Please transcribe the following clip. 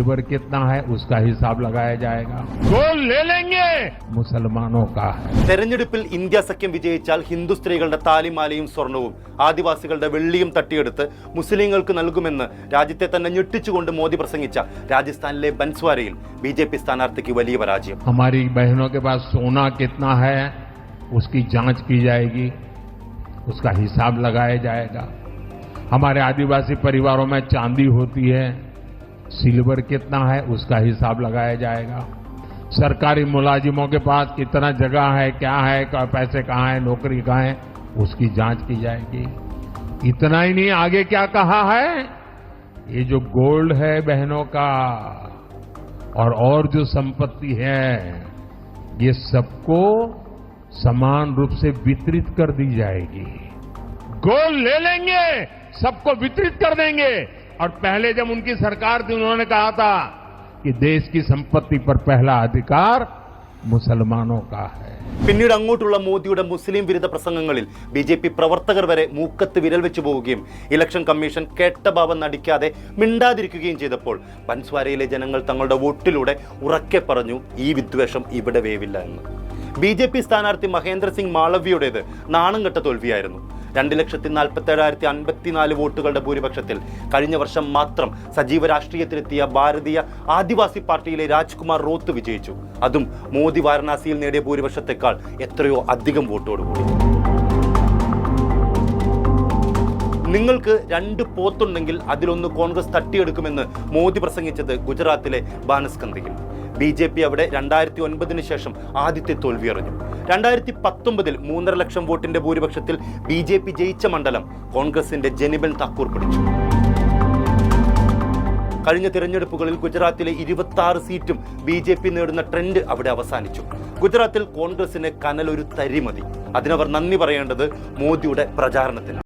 Silver कितना है उसका हिसाब लगाया जाएगा गोल्ड ले लेंगे मुसलमानों का है തെരഞ്ഞെടുപ്പിൽ ഇന്ത്യ സഖ്യം വിജയിച്ചാൽ ഹിന്ദു സ്ത്രീകളുടെ താലിമാലയും സ്വർണവും ആദിവാസികളുടെ വെള്ളിയും തട്ടിയെടുത്ത് മുസ്ലിങ്ങൾക്ക് നൽകുമെന്ന് രാജ്യത്തെ തന്നെ ഞെട്ടിച്ചുകൊണ്ട് മോദി പ്രസംഗിച്ച രാജസ്ഥാനിലെ ബൻസ്വാരയിൽ ബി ജെ പി സ്ഥാനാർത്ഥിക്ക് വലിയ പരാജയം हमारी बहनों के पास सोना कितना है उसकी जांच की जाएगी उसका हिसाब लगाया जाएगा हमारे आदिवासी परिवारों में चांदी होती है सिल्वर कितना है, उसका हिसाब लगाया जाएगा। सरकारी मुलाजिमों के पास कितना जगह है, क्या है क्या पैसे कहाँ है, नौकरी कहाँ है, उसकी जाँच की जाएगी। इतना ही नहीं, आगे क्या कहा है? ये जो गोल्ड है बहनों का, और और जो संपत्ति है, ये सबको समान रूप से वितरित कर दी जाएगी। गोल्ड ले लेंगे, सबको वितरित कर देंगे। और पहले जब उनकी सरकार थी उन्होंने कहा था कि देश की संपत्ति पर पहला अधिकार मुसलमानों का है പിന്നീട് അങ്ങോട്ടുള്ള മോദിയുടെ മുസ്ലിം വിരുദ്ധ പ്രസംഗങ്ങളിൽ ബി ജെ പി പ്രവർത്തകർ വരെ മൂക്കത്ത് വിരൽ വെച്ച് പോവുകയും ഇലക്ഷൻ കമ്മീഷൻ കേട്ട ഭാവം നടിക്കാതെ മിണ്ടാതിരിക്കുകയും ചെയ്തപ്പോൾ ബൻസ്വാരയിലെ ജനങ്ങൾ തങ്ങളുടെ വോട്ടിലൂടെ ഉറക്കെ പറഞ്ഞു ഈ വിദ്വേഷം ഇവിടെ വേവില്ല എന്ന് ബി ജെ പി സ്ഥാനാർത്ഥി മഹേന്ദ്ര സിംഗ് മാളവ്യയുടേത് നാണം കെട്ട തോൽവിയായിരുന്നു രണ്ട് ലക്ഷത്തി നാൽപ്പത്തി ഏഴായിരത്തി അൻപത്തിനാല് വോട്ടുകളുടെ ഭൂരിപക്ഷത്തിൽ. കഴിഞ്ഞ വർഷം മാത്രം സജീവ രാഷ്ട്രീയത്തിലെത്തിയ ഭാരതീയ ആദിവാസി പാർട്ടിയിലെ രാജ്കുമാർ റോത്ത് വിജയിച്ചു. അതും മോദി വാരണാസിയിൽ നേടിയ ഭൂരിപക്ഷത്തെക്കാൾ എത്രയോ അധികം വോട്ടോടുകൂടി. നിങ്ങൾക്ക് രണ്ട് പോത്തുണ്ടെങ്കിൽ അതിലൊന്ന് കോൺഗ്രസ് തട്ടിയെടുക്കുമെന്ന് മോദി പ്രസംഗിച്ചത് ഗുജറാത്തിലെ ബാനസ്കന്ദിയിൽ. ബി ജെ പി അവിടെ രണ്ടായിരത്തി ഒൻപതിന് ശേഷം ആദ്യത്തെ തോൽവി അറിഞ്ഞു രണ്ടായിരത്തി പത്തൊമ്പതിൽ മൂന്നര ലക്ഷം വോട്ടിന്റെ ഭൂരിപക്ഷത്തിൽ ബി ജെ പി ജയിച്ച മണ്ഡലം കോൺഗ്രസിന്റെ ജനിബൻ താക്കൂർ പിടിച്ചു. കഴിഞ്ഞ തിരഞ്ഞെടുപ്പുകളിൽ ഗുജറാത്തിലെ ഇരുപത്തി ആറ് സീറ്റും ബി ജെ പി നേടുന്ന ട്രെൻഡ് അവിടെ അവസാനിച്ചു. ഗുജറാത്തിൽ കോൺഗ്രസിന് കനലൊരു തരിമതി. തരി മതി അതിനവർ നന്ദി പറയേണ്ടത് മോദിയുടെ പ്രചാരണത്തിന്